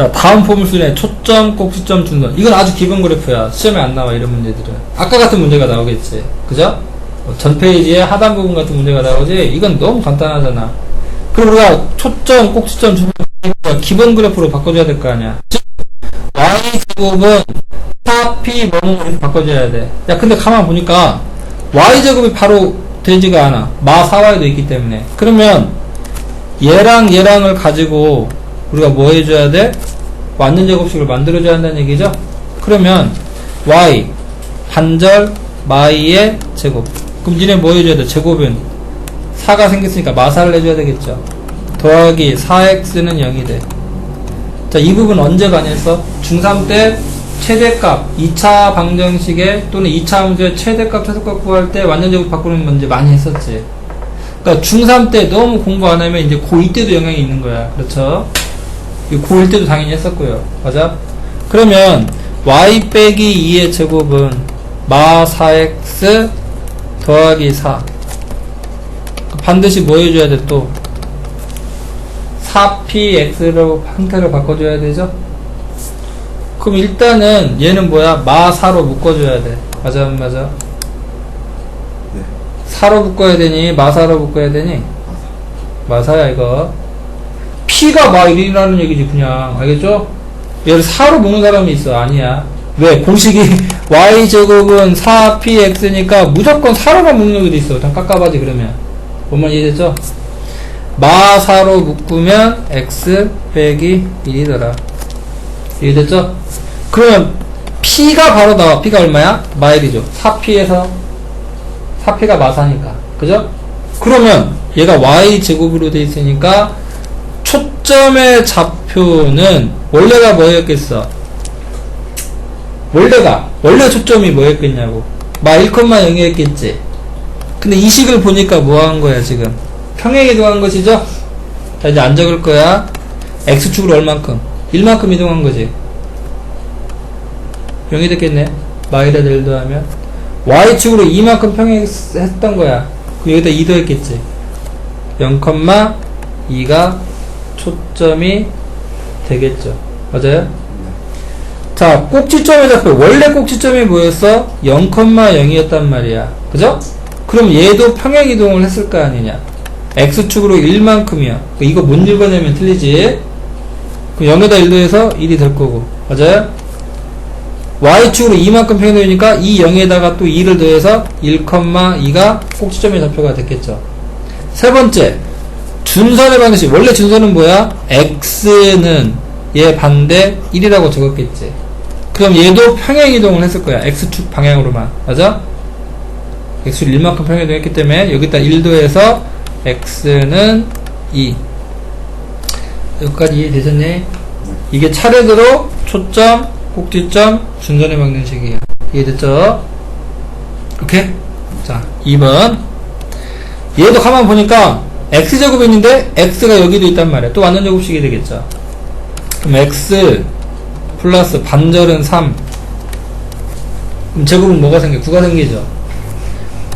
자, 다음 포물순에 초점, 꼭지점, 중점. 이건 아주 기본 그래프야. 시험에 안 나와, 이런 문제들은. 아까 같은 문제가 나오겠지. 그죠? 뭐전 페이지에 하단 부분 같은 문제가 나오지? 이건 너무 간단하잖아. 그럼 우리가 초점, 꼭지점, 중점, 기본 그래프로 바꿔줘야 될 거 아니야. 즉, y제곱은 4p 뭐뭐 이렇게 바꿔줘야 돼. 야, 근데 가만 보니까 y제곱이 바로 되지가 않아. 마 4y도 있기 때문에. 그러면 얘랑 얘랑을 가지고 우리가 뭐 해줘야 돼? 완전 제곱식을 만들어줘야 한다는 얘기죠? 그러면 y 반절 마이의 제곱 그럼 니네 뭐 해줘야 돼? 제곱은 4가 생겼으니까 마사를 해줘야 되겠죠 더하기 4x는 0이 돼 자 이 부분 언제 가냈어? 중3 때 최대값 2차 방정식에 또는 2차 함수의 최대값 최소값 구할 때 완전 제곱 바꾸는 문제 많이 했었지 그러니까 중3 때 너무 공부 안 하면 이제 고2 때도 영향이 있는 거야. 그렇죠? 이 고1 때도 당연히 했었고요. 맞아? 그러면 y 빼기 2의 제곱은 마 4x 더하기 4 반드시 뭐 해줘야 돼 또? 4px로 형태를 바꿔줘야 되죠? 그럼 일단은 얘는 뭐야? 마 4로 묶어줘야 돼. 맞아, 안 맞아? 네. 사로 묶어야 되니 마사로 묶어야 되니 마사야 이거 P가 마 1이라는 얘기지 그냥 알겠죠? 얘를 사로 묶는 사람이 있어 아니야 왜 공식이 y제곱은 4px니까 무조건 사로만 묶는 게 있어 다 깎아봐지 그러면 뭔말 이해됐죠? 마사로 묶으면 x 빼기 1이더라 이해됐죠? 그러면 P가 바로 나와 P가 얼마야? 마1이죠 4p에서 4p가 마사니까. 그죠? 그러면 얘가 y제곱으로 돼 있으니까 초점의 좌표는 원래가 뭐였겠어? 원래가 원래 초점이 뭐였겠냐고. 마 1,0이었겠지. 근데 이 식을 보니까 뭐 한 거야 지금? 평행 이동한 것이죠? 자 이제 안 적을 거야. x축으로 얼만큼? 1만큼 이동한 거지. 0이 됐겠네. 마이다 델도 하면 y축으로 이만큼 평행했던 거야. 그럼 여기다 2도 했겠지. 0,2가 초점이 되겠죠. 맞아요? 자, 꼭지점의 좌표. 원래 꼭지점이 뭐였어? 0,0이었단 말이야. 그죠? 그럼 얘도 평행이동을 했을 거 아니냐. x축으로 1만큼이야. 이거 못 읽어내면 틀리지. 그럼 0에다 1도 해서 1이 될 거고. 맞아요? y축으로 2만큼 평행되니까 이 0에다가 또 2를 더해서 1,2가 꼭지점의 좌표가 됐겠죠. 세 번째, 준선의 방식. 원래 준선은 뭐야? x는 얘 반대 1이라고 적었겠지. 그럼 얘도 평행이동을 했을 거야. x축 방향으로만. 맞아? x를 1만큼 평행이동했기 때문에 여기다 1 더해서 x는 2. 여기까지 이해되셨니? 이게 차례대로 초점, 꼭지점, 중간에 막는 식이에요. 이해됐죠? 오케이? 자, 2번. 얘도 가만 보니까 x제곱이 있는데 x가 여기도 있단 말이야. 또 완전 제곱식이 되겠죠. 그럼 x 플러스 반절은 3. 그럼 제곱은 뭐가 생겨? 9가 생기죠.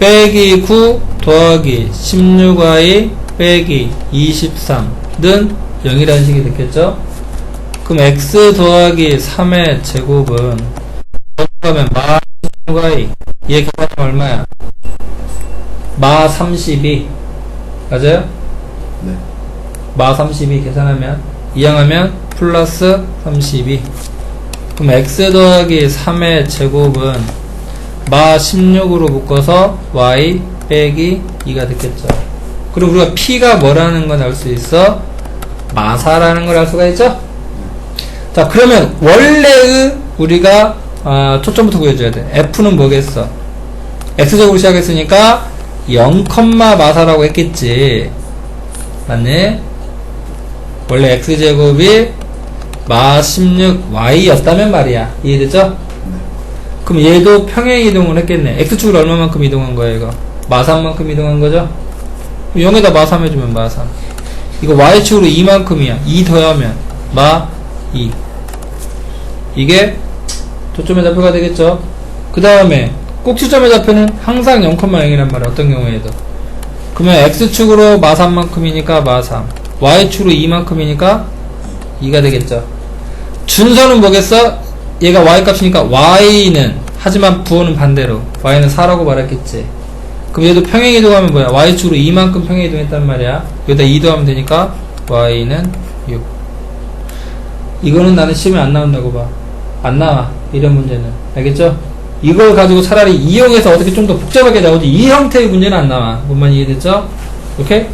빼기 9 더하기 16y 빼기 23는 0이라는 식이 됐겠죠? 그럼 x 더하기 3의 제곱은 그러면 마 16y 얘 계산하면 얼마야? 마 32. 맞아요? 네. 마 32 계산하면 이항하면 플러스 32 그럼 x 더하기 3의 제곱은 마 16으로 묶어서 y 빼기 2가 됐겠죠 그리고 우리가 p가 뭐라는 건 알 수 있어? 마사라는 걸 알 수가 있죠? 자 그러면 원래의 우리가 아, 초점부터 구해줘야 돼 f는 뭐겠어? x제곱으로 시작했으니까 0, 마사라고 했겠지 맞네? 원래 x제곱이 마 16y였다면 말이야. 이해되죠? 그럼 얘도 평행 이동을 했겠네. x축으로 얼마만큼 이동한 거야, 이거? 마 3만큼 이동한 거죠? 0에다 마3 해주면 마 3. 이거 y축으로 2만큼이야. 2 더하면 마 2. 이게 초점의 좌표가 되겠죠? 그 다음에 꼭지점의 좌표는 항상 0,0이란 말이야. 어떤 경우에도. 그러면 x축으로 마 3만큼이니까 마 3. y축으로 2만큼이니까 2가 되겠죠. 준서는 뭐겠어? 얘가 y 값이니까 y는 하지만 부호는 반대로 y는 4라고 말했겠지 그럼 얘도 평행이동하면 뭐야 y축으로 이만큼 평행이동했단 말이야 여기다 2 더하면 되니까 y는 6 이거는 나는 시험에 안 나온다고 봐 안 나와 이런 문제는 알겠죠? 이걸 가지고 차라리 이용해서 어떻게 좀 더 복잡하게 나오지 이 형태의 문제는 안 나와 뭔만 이해됐죠? 오케이?